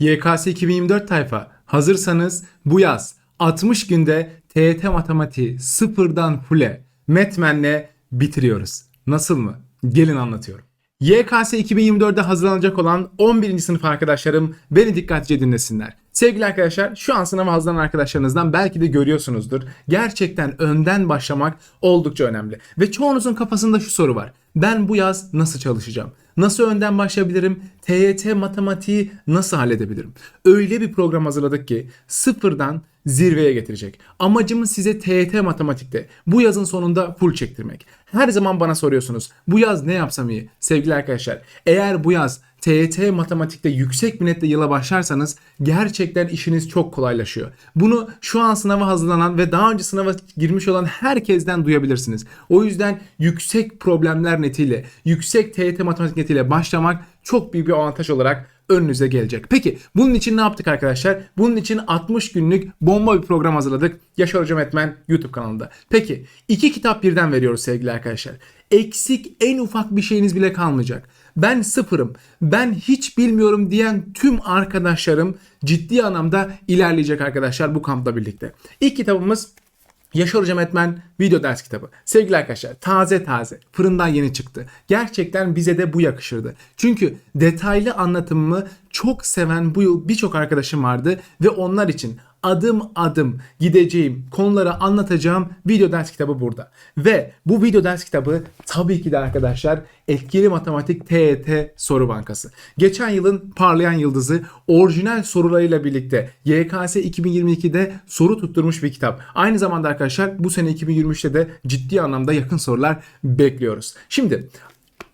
YKS 2024 tayfa hazırsanız bu yaz 60 günde TYT matematiği sıfırdan full'e Metmen'le bitiriyoruz. Nasıl mı? Gelin anlatıyorum. YKS 2024'de hazırlanacak olan 11. sınıf arkadaşlarım beni dikkatlice dinlesinler. Sevgili arkadaşlar şu an sınava hazırlanan arkadaşlarınızdan belki de görüyorsunuzdur. Gerçekten önden başlamak oldukça önemli. Ve çoğunuzun kafasında şu soru var. Ben bu yaz nasıl çalışacağım? Nasıl önden başlayabilirim? TYT matematiği nasıl halledebilirim? Öyle bir program hazırladık ki sıfırdan zirveye getirecek. Amacımız size TYT matematikte bu yazın sonunda full çektirmek. Her zaman bana soruyorsunuz. Bu yaz ne yapsam iyi? Sevgili arkadaşlar, eğer bu yaz TYT matematikte yüksek bir netle yıla başlarsanız gerçekten işiniz çok kolaylaşıyor. Bunu şu an sınava hazırlanan ve daha önce sınava girmiş olan herkesten duyabilirsiniz. O yüzden yüksek problemler netiyle, yüksek TYT matematik netiyle başlamak çok büyük bir avantaj olarak önünüze gelecek. Peki bunun için ne yaptık arkadaşlar? Bunun için 60 günlük bomba bir program hazırladık. Yaşar Hocam Etmen YouTube kanalında. Peki iki kitap birden veriyoruz sevgili arkadaşlar. Eksik en ufak bir şeyiniz bile kalmayacak. Ben sıfırım, ben hiç bilmiyorum diyen tüm arkadaşlarım ciddi anlamda ilerleyecek arkadaşlar bu kampla birlikte. İlk kitabımız Yaşar Hocam Etmen video ders kitabı. Sevgili arkadaşlar taze taze fırından yeni çıktı. Gerçekten bize de bu yakışırdı. Çünkü detaylı anlatımımı çok seven bu yıl birçok arkadaşım vardı ve onlar için adım adım gideceğim konuları anlatacağım video ders kitabı burada. Ve bu video ders kitabı tabii ki de arkadaşlar Etkili Matematik TET Soru Bankası. Geçen yılın parlayan yıldızı orijinal sorularıyla birlikte YKS 2022'de soru tutturmuş bir kitap. Aynı zamanda arkadaşlar bu sene 2023'te de ciddi anlamda yakın sorular bekliyoruz. Şimdi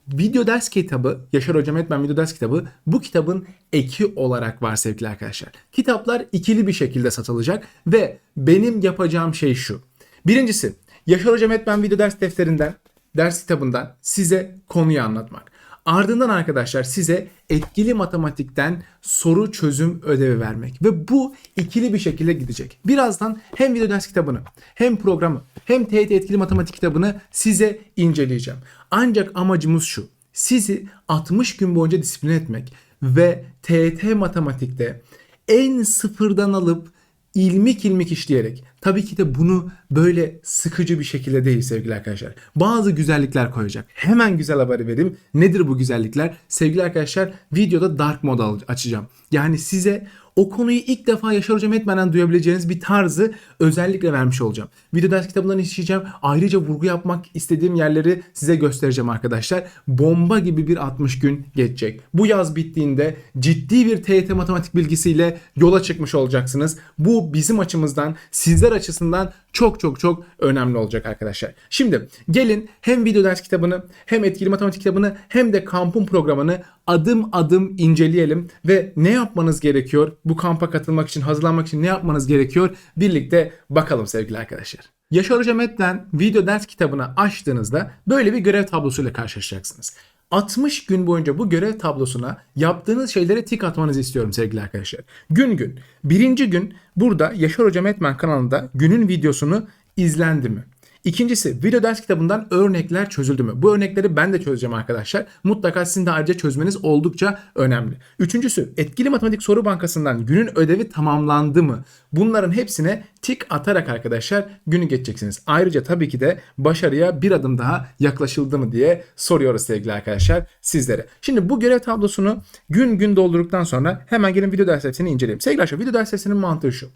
Video ders kitabı, Yaşar Hocam Etmen video ders kitabı bu kitabın eki olarak var sevgili arkadaşlar. Kitaplar ikili bir şekilde satılacak ve benim yapacağım şey şu. Birincisi Yaşar Hocam Etmen video ders defterinden, ders kitabından size konuyu anlatmak. Ardından arkadaşlar size etkili matematikten soru çözüm ödevi vermek. Ve bu ikili bir şekilde gidecek. Birazdan hem video ders kitabını hem programı hem TYT etkili matematik kitabını size inceleyeceğim. Ancak amacımız şu. Sizi 60 gün boyunca disiplin etmek ve TYT matematikte en sıfırdan alıp ilmik ilmik işleyerek tabii ki de bunu böyle sıkıcı bir şekilde değil sevgili arkadaşlar. Bazı güzellikler koyacak. Hemen güzel haberi vereyim. Nedir bu güzellikler? Sevgili arkadaşlar videoda dark mode açacağım. Yani size o konuyu ilk defa Yaşar Hocam etmeden duyabileceğiniz bir tarzı özellikle vermiş olacağım. Video ders kitabından işleyeceğim. Ayrıca vurgu yapmak istediğim yerleri size göstereceğim arkadaşlar. Bomba gibi bir 60 gün geçecek. Bu yaz bittiğinde ciddi bir TYT matematik bilgisiyle yola çıkmış olacaksınız. Bu bizim açımızdan, sizler açısından çok çok çok önemli olacak arkadaşlar. Şimdi gelin hem video ders kitabını hem etkili matematik kitabını hem de kampın programını adım adım inceleyelim ve ne yapmanız gerekiyor? Bu kampa katılmak için, hazırlanmak için ne yapmanız gerekiyor? Birlikte bakalım sevgili arkadaşlar. Yaşar Hocam Et'ten video ders kitabını açtığınızda böyle bir görev tablosuyla karşılaşacaksınız. 60 gün boyunca bu görev tablosuna yaptığınız şeylere tik atmanızı istiyorum sevgili arkadaşlar. Gün gün. Birinci gün burada Yaşar Hocam Etmen kanalında günün videosunu izlendi mi? İkincisi video ders kitabından örnekler çözüldü mü? Bu örnekleri ben de çözeceğim arkadaşlar. Mutlaka sizin de ayrıca çözmeniz oldukça önemli. Üçüncüsü etkili matematik soru bankasından günün ödevi tamamlandı mı? Bunların hepsine tik atarak arkadaşlar günü geçeceksiniz. Ayrıca tabii ki de başarıya bir adım daha yaklaşıldı mı diye soruyoruz sevgili arkadaşlar sizlere. Şimdi bu görev tablosunu gün gün doldurduktan sonra hemen gelin video ders dersini inceleyelim. Sevgili arkadaşlar video ders dersinin mantığı şu.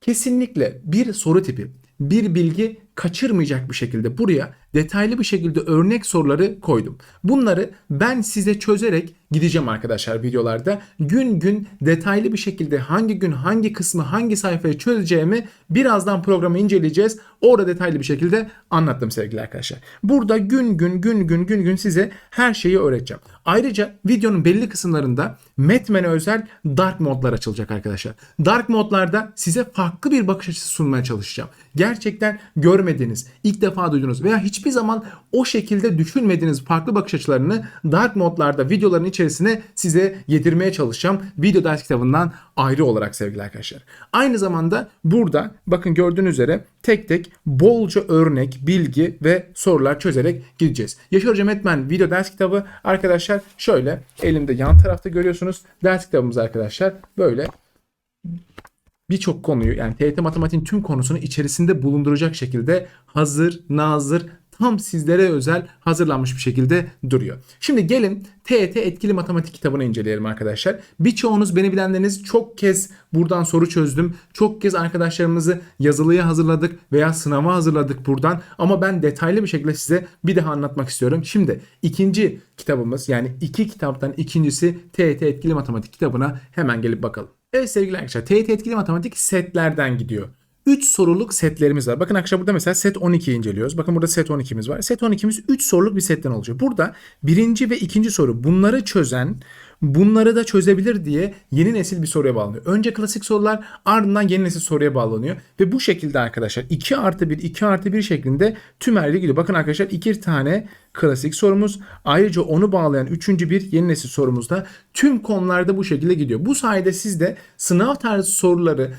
Kesinlikle bir soru tipi, bir bilgi kaçırmayacak bir şekilde buraya detaylı bir şekilde örnek soruları koydum. Bunları ben size çözerek gideceğim arkadaşlar videolarda. Gün gün detaylı bir şekilde hangi gün hangi kısmı hangi sayfayı çözeceğimi birazdan programı inceleyeceğiz. Orada detaylı bir şekilde anlattım sevgili arkadaşlar. Burada gün gün gün gün gün gün size her şeyi öğreteceğim. Ayrıca videonun belli kısımlarında Metmen'e özel dark modlar açılacak arkadaşlar. Dark modlarda size farklı bir bakış açısı sunmaya çalışacağım. Gerçekten görmediğiniz, ilk defa duydunuz veya hiçbir zaman o şekilde düşünmediğiniz farklı bakış açılarını dark modlarda videoların içerisine size yedirmeye çalışacağım. Video ders kitabından ayrı olarak sevgili arkadaşlar. Aynı zamanda burada bakın gördüğünüz üzere tek tek bolca örnek, bilgi ve sorular çözerek gideceğiz. Yaşar Hocam Etmen video ders kitabı arkadaşlar. Şöyle elimde yan tarafta görüyorsunuz. Ders kitabımız arkadaşlar böyle birçok konuyu yani TYT matematiğin tüm konusunu içerisinde bulunduracak şekilde hazır, nazır, tam sizlere özel hazırlanmış bir şekilde duruyor. Şimdi gelin TET etkili matematik kitabını inceleyelim arkadaşlar. Birçoğunuz beni bilenleriniz çok kez buradan soru çözdüm. Çok kez arkadaşlarımızı yazılıya hazırladık veya sınava hazırladık buradan. Ama ben detaylı bir şekilde size bir daha anlatmak istiyorum. Şimdi ikinci kitabımız yani iki kitaptan ikincisi TET etkili matematik kitabına hemen gelip bakalım. Evet sevgili arkadaşlar TET etkili matematik setlerden gidiyor. 3 soruluk setlerimiz var. Bakın arkadaşlar burada mesela set 12 inceliyoruz. Bakın burada set 12'miz var. Set 12'miz 3 soruluk bir setten oluşuyor. Burada birinci ve ikinci soru bunları çözen bunları da çözebilir diye yeni nesil bir soruya bağlanıyor. Önce klasik sorular ardından yeni nesil soruya bağlanıyor. Ve bu şekilde arkadaşlar 2 artı 1 2 artı 1 şeklinde tümerli gidiyor. Bakın arkadaşlar 2 tane klasik sorumuz. Ayrıca onu bağlayan üçüncü bir yeni nesil sorumuz da tüm konularda bu şekilde gidiyor. Bu sayede siz de sınav tarzı soruları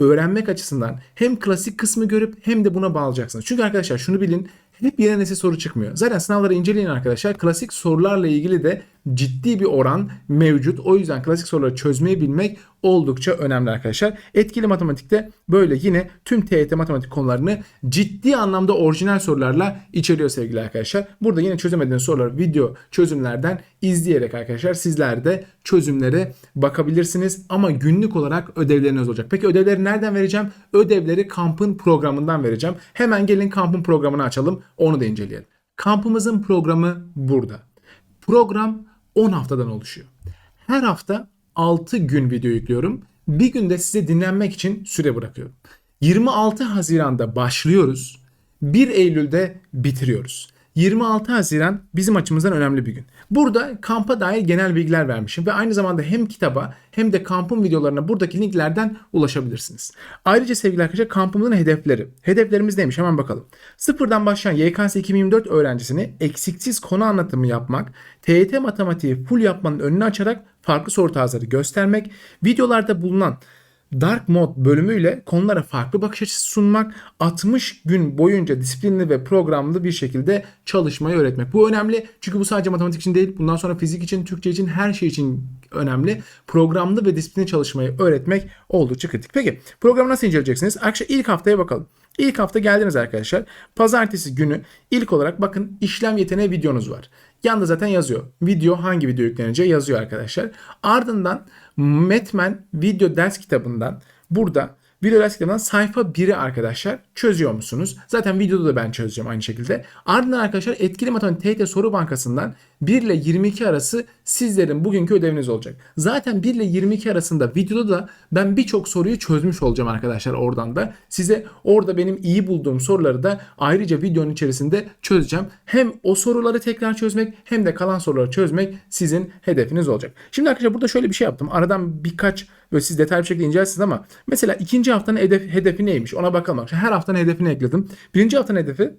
öğrenmek açısından hem klasik kısmı görüp hem de buna bağlayacaksınız. Çünkü arkadaşlar şunu bilin hep yeni nesil soru çıkmıyor. Zaten sınavları inceleyin arkadaşlar. Klasik sorularla ilgili de ciddi bir oran mevcut. O yüzden klasik soruları çözmeyi bilmek oldukça önemli arkadaşlar. Etkili matematikte böyle yine tüm TYT matematik konularını ciddi anlamda orijinal sorularla içeriyor sevgili arkadaşlar. Burada yine çözemediğiniz soruları video çözümlerden izleyerek arkadaşlar sizler de çözümlere bakabilirsiniz. Ama günlük olarak ödevleriniz olacak. Peki ödevleri nereden vereceğim? Ödevleri kampın programından vereceğim. Hemen gelin kampın programını açalım. Onu da inceleyelim. Kampımızın programı burada. Program 10 haftadan oluşuyor. Her hafta 6 gün video yüklüyorum. Bir günde size dinlenmek için süre bırakıyorum. 26 Haziran'da başlıyoruz. 1 Eylül'de bitiriyoruz. 26 Haziran bizim açımızdan önemli bir gün. Burada kampa dair genel bilgiler vermişim ve aynı zamanda hem kitaba hem de kampın videolarına buradaki linklerden ulaşabilirsiniz. Ayrıca sevgili arkadaşlar kampımızın hedefleri. Hedeflerimiz neymiş hemen bakalım. Sıfırdan başlayan YKS 2024 öğrencisini eksiksiz konu anlatımı yapmak, TYT matematiği full yapmanın önünü açarak farklı soru tarzları göstermek, videolarda bulunan Dark Mode bölümüyle konulara farklı bakış açısı sunmak, 60 gün boyunca disiplinli ve programlı bir şekilde çalışmayı öğretmek. Bu önemli çünkü bu sadece matematik için değil, bundan sonra fizik için, Türkçe için, her şey için önemli. Programlı ve disiplinli çalışmayı öğretmek oldukça kritik. Peki programı nasıl inceleyeceksiniz? Arkadaşlar ilk haftaya bakalım. İlk hafta geldiniz arkadaşlar. Pazartesi günü ilk olarak bakın işlem yeteneği videonuz var. Yanında zaten yazıyor. Video hangi video yükleneceği yazıyor arkadaşlar. Ardından Metmen video ders kitabından burada video ders kitabından sayfa 1'i arkadaşlar çözüyor musunuz? Zaten videoda da ben çözeceğim aynı şekilde. Ardından arkadaşlar etkili matematik TYT soru bankasından 1 ile 22 arası sizlerin bugünkü ödeviniz olacak. Zaten 1 ile 22 arasında videoda da ben birçok soruyu çözmüş olacağım arkadaşlar oradan da. Size orada benim iyi bulduğum soruları da ayrıca videonun içerisinde çözeceğim. Hem o soruları tekrar çözmek hem de kalan soruları çözmek sizin hedefiniz olacak. Şimdi arkadaşlar burada şöyle bir şey yaptım. Aradan birkaç böyle siz detaylı bir şekilde incelersiniz ama mesela ikinci haftanın hedef, hedefi neymiş ona bakalım. Her haftanın hedefini ekledim. Birinci haftanın hedefi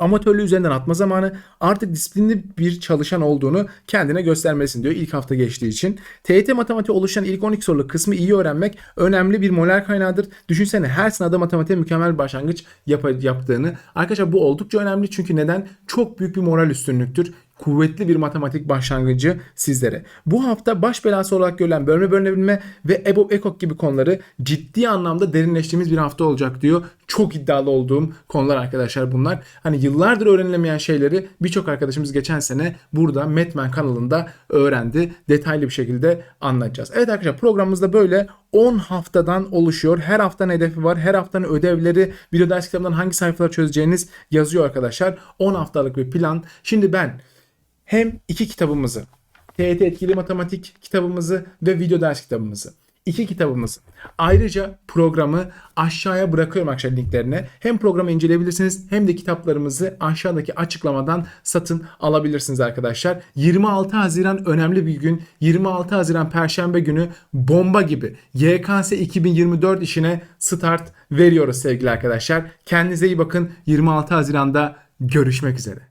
amatörlüğü üzerinden atma zamanı artık disiplinli bir çalışan olduğunu kendine göstermelisin diyor ilk hafta geçtiği için. TYT matematiği oluşan ilk 12 soruluk kısmı iyi öğrenmek önemli bir moral kaynağıdır. Düşünsene her sınavda matematiğe mükemmel bir başlangıç yap- yaptığını. Arkadaşlar bu oldukça önemli çünkü neden? Çok büyük bir moral üstünlüktür kuvvetli bir matematik başlangıcı sizlere. Bu hafta baş belası olarak görülen bölme bölünebilme ve EBOB EKOK gibi konuları ciddi anlamda derinleştiğimiz bir hafta olacak diyor. Çok iddialı olduğum konular arkadaşlar bunlar. Hani yıllardır öğrenilemeyen şeyleri birçok arkadaşımız geçen sene burada Metmen kanalında öğrendi. Detaylı bir şekilde anlatacağız. Evet arkadaşlar programımızda böyle 10 haftadan oluşuyor. Her haftanın hedefi var. Her haftanın ödevleri, video ders kitabından hangi sayfaları çözeceğiniz yazıyor arkadaşlar. 10 haftalık bir plan. Şimdi ben hem iki kitabımızı, TET Etkili Matematik kitabımızı ve video ders kitabımızı, iki kitabımızı. Ayrıca programı aşağıya bırakıyorum arkadaşlar linklerine. Hem programı inceleyebilirsiniz hem de kitaplarımızı aşağıdaki açıklamadan satın alabilirsiniz arkadaşlar. 26 Haziran önemli bir gün. 26 Haziran Perşembe günü bomba gibi YKS 2024 işine start veriyoruz sevgili arkadaşlar. Kendinize iyi bakın. 26 Haziran'da görüşmek üzere.